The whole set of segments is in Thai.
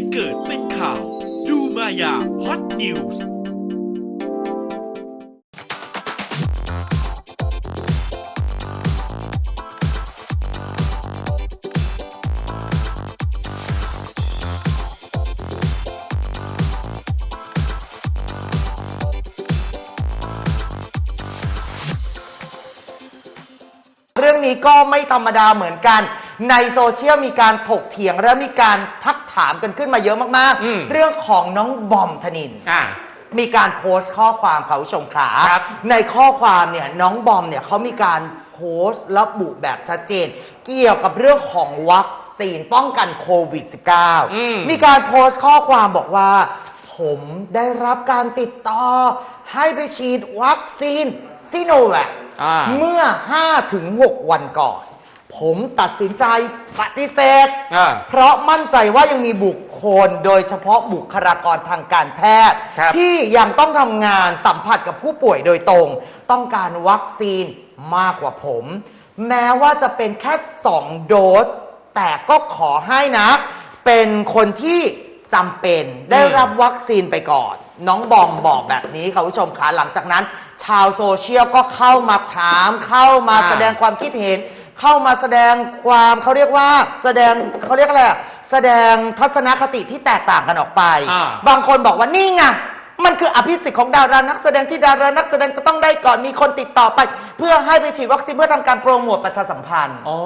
ตุเกิดเป็นข่าว ดูมายาฮอตนิวส์เรื่องนี้ก็ไม่ธรรมดาเหมือนกัน ในโซเชียลมีการถกเถียงและมีการทักถามกันขึ้นมาเยอะมากอืม ๆ เรื่องของน้องบอมธนิน อ่า มีการโพสต์ข้อความเขาชมขาครับในข้อความเนี่ยน้องบอมเนี่ยเขามีการโพสต์ระบุแบบชัดเจน เกี่ยวกับเรื่องของวัคซีนป้องกันโควิด อืม -19 มีการโพสต์ข้อความบอกว่า ผมได้รับการติดต่อ ให้ไปฉีดวัคซีนซิโนแวคอ่า เมื่อ 5-6 วันก่อน ผมตัดสินใจปฏิเสธ อ่าเพราะมั่นใจว่ายังมีบุคคลโดยเฉพาะบุคลากรทางการแพทย์ ครับ ที่ยังต้องทำงานสัมผัสกับผู้ป่วยโดยตรง ต้องการวัคซีนมากกว่าผม แม้ว่าจะเป็นแค่ 2 โดส แต่ก็ขอให้นะ เป็นคนที่จำเป็นได้รับวัคซีนไปก่อน น้องบอมบอกแบบนี้ค่ะคุณผู้ชมคะหลังจากนั้น ชาวโซเชียลก็เข้ามาถามเข้ามาอ่า แสดงความคิดเห็น เข้ามาแสดงความเขาเรียกว่าแสดงเขาเรียกอะไรอะแสดงทัศนคติที่แตกต่างกันออกไป อ่า บางคนบอกว่านี่ไงมันคืออภิสิทธิ์ของดารานักแสดงที่ดารานักแสดงจะต้องได้ก่อนมีคนติดต่อไป เพื่อให้ไปฉีดวัคซีนเพื่อทำการโปรโมทประชาสัมพันธ์ อ๋อ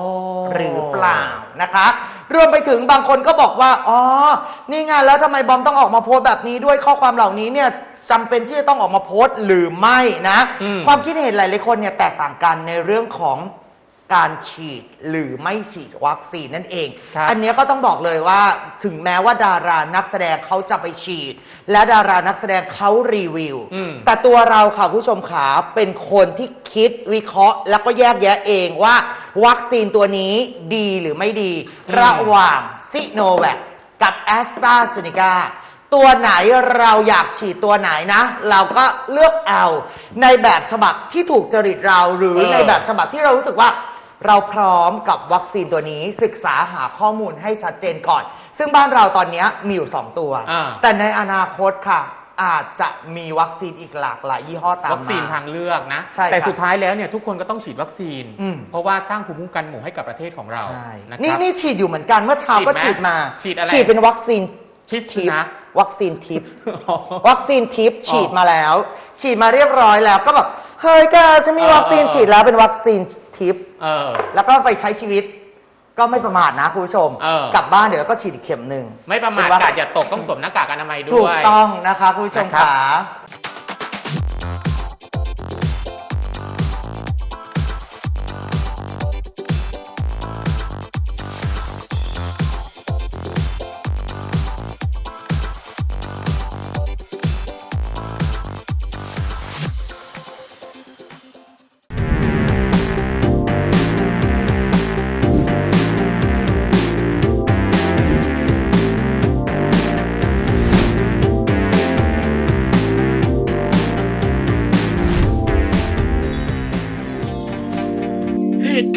หรือเปล่านะคะ รวมไปถึงบางคนก็บอกว่า อ๋อ นี่ไงแล้วทำไมบอมต้องออกมาโพสต์แบบนี้ด้วยข้อความเหล่านี้เนี่ยจำเป็นที่จะต้องออกมาโพสต์หรือไม่นะ อืม ความคิดเห็นหลายๆคนเนี่ยแตกต่างกันในเรื่องของ การฉีดหรือไม่ฉีดวัคซีนนั่นเอง ครับ อันเนี้ยก็ต้องบอกเลยว่าถึงแม้ว่าดารานักแสดงเขาจะไปฉีด และดารานักแสดงเขารีวิวอืมแต่ตัวเราค่ะคุณผู้ชมขาเป็นคนที่คิดวิเคราะห์ แล้วก็แยกแยะเองว่า วัคซีนตัวนี้ดีหรือไม่ดี ระหว่างซิโนแวคกับแอสตราเซเนกาตัวไหนเราอยากฉีดตัวไหนนะ เราก็เลือกเอาในแบบฉบับที่ถูกจริตเราหรือเออ ในแบบฉบับที่เรารู้สึกว่า เราพร้อมกับวัคซีนตัวนี้ศึกษาหาข้อมูลให้ชัดเจนก่อน ซึ่งบ้านเราตอนนี้มีอยู่ 2 ตัว อ่า แต่ในอนาคตค่ะ อาจจะมีวัคซีนอีกหลากหลายยี่ห้อตามมาวัคซีนทางเลือกนะ ใช่แต่ค่ะสุดท้ายแล้วเนี่ยทุกคนก็ต้องฉีดวัคซีน อืม เพราะว่าสร้างภูมิคุ้มกันหมู่ให้กับประเทศของเราใช่นะคนี่รับ นี่ฉีดอยู่เหมือนกันเมื่อเช้าก็ฉีฉีดดไหมมา ฉีดอะไร ฉีดเป็นวัคซีนชิสทิปนะ วัคซีนทิป วัคซีนทิปฉีดมาแล้ว ฉีดมาเรียบร้อยแล้วก็แบบ เฮ้ยแกฉันมีเออวัคซีนเออฉีดแล้วเป็นวัคซีนทิป เออ แล้วก็ไปใช้ชีวิต ก็ไม่ประมาทนะคุณผู้ชม เออ กลับบ้านเดี๋ยวก็ฉีดอีกเข็มหนึ่งไม่ประมาทเป็นวัคกาดอย่าตกต้องสวมหน้ากากอนามัยด้ถูวกยต้องนะคะคุณผู้ชมนะครับ ขา